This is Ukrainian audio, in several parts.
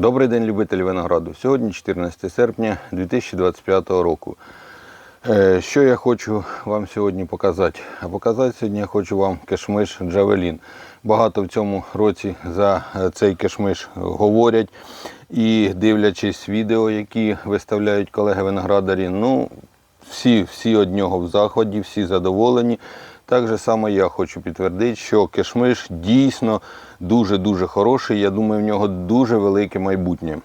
Добрий день, любителі винограду. Сьогодні 14 серпня 2025 року. Е, Що я хочу вам сьогодні показати? А показати сьогодні я хочу вам кешмиш Джавелін. Багато в цьому році за е, цей кешмиш говорять і дивлячись відео, які виставляють колеги-виноградарі, ну всі, всі від нього в заході, всі задоволені. Так же само я хочу підтвердити, що кешмиш дійсно дуже-дуже хороший. Я думаю, в нього дуже велике майбутнє.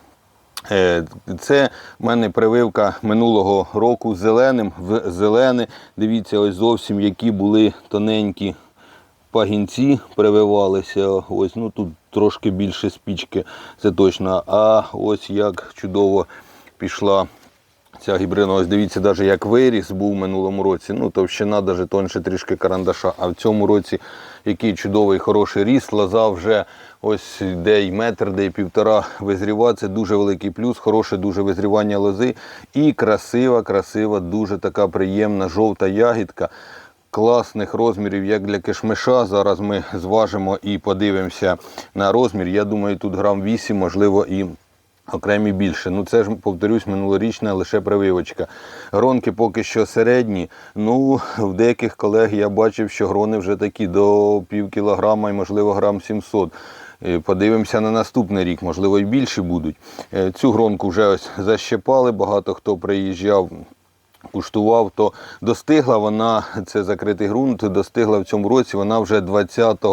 Е, Це в мене прививка минулого року зеленим в зелене. Дивіться, ось зовсім які були тоненькі пагінці прививалися. Ось ну тут трошки більше спічки, це точно. А ось як чудово пішла ця гібридна. Ось дивіться, навіть як виріс був в минулому році. Ну, товщина навіть тонше трішки карандаша. А в цьому році який чудовий, хороший ріст. Лоза вже ось де й метр, де й півтора визріва. Дуже великий плюс, хороше дуже визрівання лози. І красива, красива, дуже така приємна жовта ягідка. Класних розмірів, як для кишмиша. Зараз ми зважимо і подивимося на розмір. Я думаю, тут грам 8, можливо, і окремі більше. Ну це ж, повторюсь, минулорічна лише прививочка. Гронки поки що середні. Ну, в деяких колег я бачив, що грони вже такі до пів кілограма і, можливо, грам 700. Е, Подивимося на наступний рік, можливо, і більше будуть. Е, Цю гронку вже ось защепали, багато хто приїжджав куштував, то достигла вона, це закритий ґрунт, достигла в цьому році, вона вже 20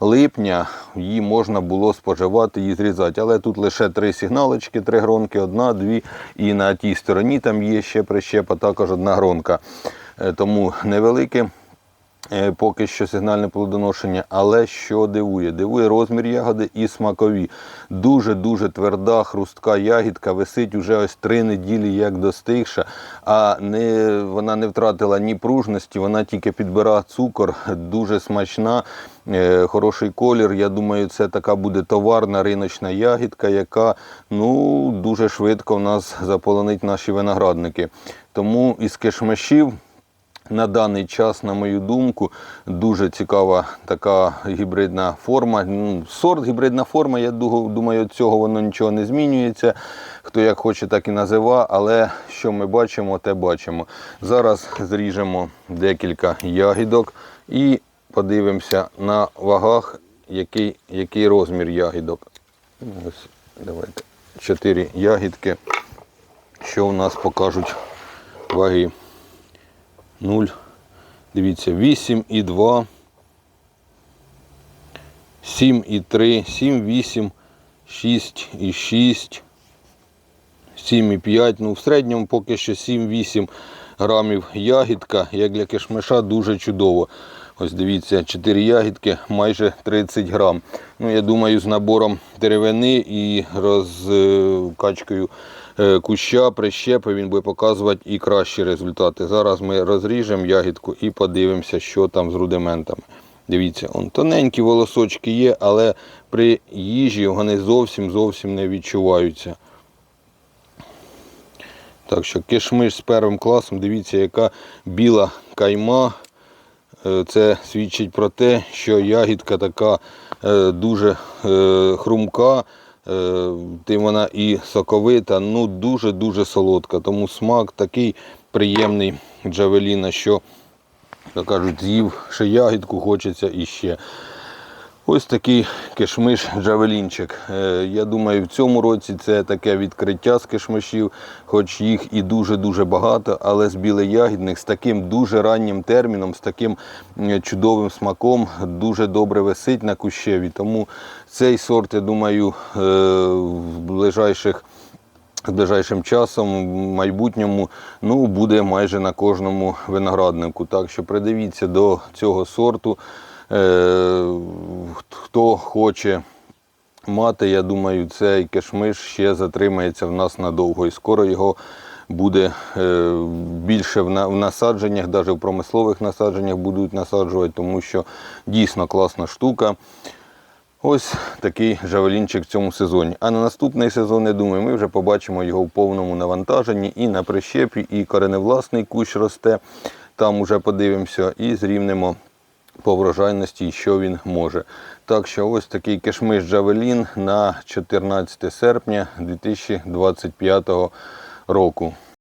липня, її можна було споживати, і зрізати. Але тут лише три сигналочки, три гронки, одна, дві. І на тій стороні там є ще прищепа, також одна гронка. Е, Тому невелике. Е, Поки що сигнальне плодоношення, але що дивує? Дивує розмір ягоди і смакові. Дуже-дуже тверда, хрустка ягідка висить уже ось три неділі як достигша, а не, вона не втратила ні пружності, вона тільки підбирає цукор, дуже смачна, е, хороший колір. Я думаю, це така буде товарна риночна ягідка, яка ну, дуже швидко в нас заполонить наші виноградники. Тому із кишмишів на даний час, на мою думку, дуже цікава така гібридна форма. Ну, Сорт гібридна форма, я думаю, від цього воно нічого не змінюється. Хто як хоче, так і назива, але що ми бачимо, те бачимо. Зараз зріжемо декілька ягідок і подивимося на вагах, який, який розмір ягідок. Ось, давайте. Чотири ягідки, що у нас покажуть ваги. 0. Дивіться, 8 і 2. 7 і 3, 7, 8, 6 і 6, 7 і 5. Ну, в середньому поки що 7-8 грамів ягідка, як для кишмиша, дуже чудово. Ось дивіться, 4 ягідки, майже 30 грам. Ну, я думаю, з набором деревини і розкачкою е, куща, прищепи він буде показувати і кращі результати. Зараз ми розріжемо ягідку і подивимося, що там з рудиментами. Дивіться, он тоненькі волосочки є, але при їжі вони зовсім зовсім не відчуваються. Так що кишмиш з первим класом, дивіться, яка біла кайма. Е, Це свідчить про те, що ягідка така е, дуже е, хрумка, тим вона і соковита, ну дуже-дуже солодка. Тому смак такий приємний джавеліна, що, як кажуть, з'їв ще ягідку, хочеться іще. Ось такий кишмиш джавелінчик. Е, Я думаю, в цьому році це таке відкриття з кишмишів, хоч їх і дуже-дуже багато, але з білоягідних з таким дуже раннім терміном, з таким чудовим смаком дуже добре висить на кущеві. Тому цей сорт, я думаю, е, в ближайших з ближайшим часом, в майбутньому, ну, буде майже на кожному винограднику. Так що придивіться до цього сорту. Е, хто хоче мати, я думаю, цей кишмиш ще затримається в нас надовго. І скоро його буде е, більше в насадженнях, навіть в промислових насадженнях будуть насаджувати, тому що дійсно класна штука. Ось такий жавелінчик в цьому сезоні. А на наступний сезон, я думаю, ми вже побачимо його в повному навантаженні і на прищепі, і кореневласний кущ росте. Там уже подивимося і зрівнемо по врожайності що він може. Так що ось такий кишмиш Джавелін на 14 серпня 2025 року.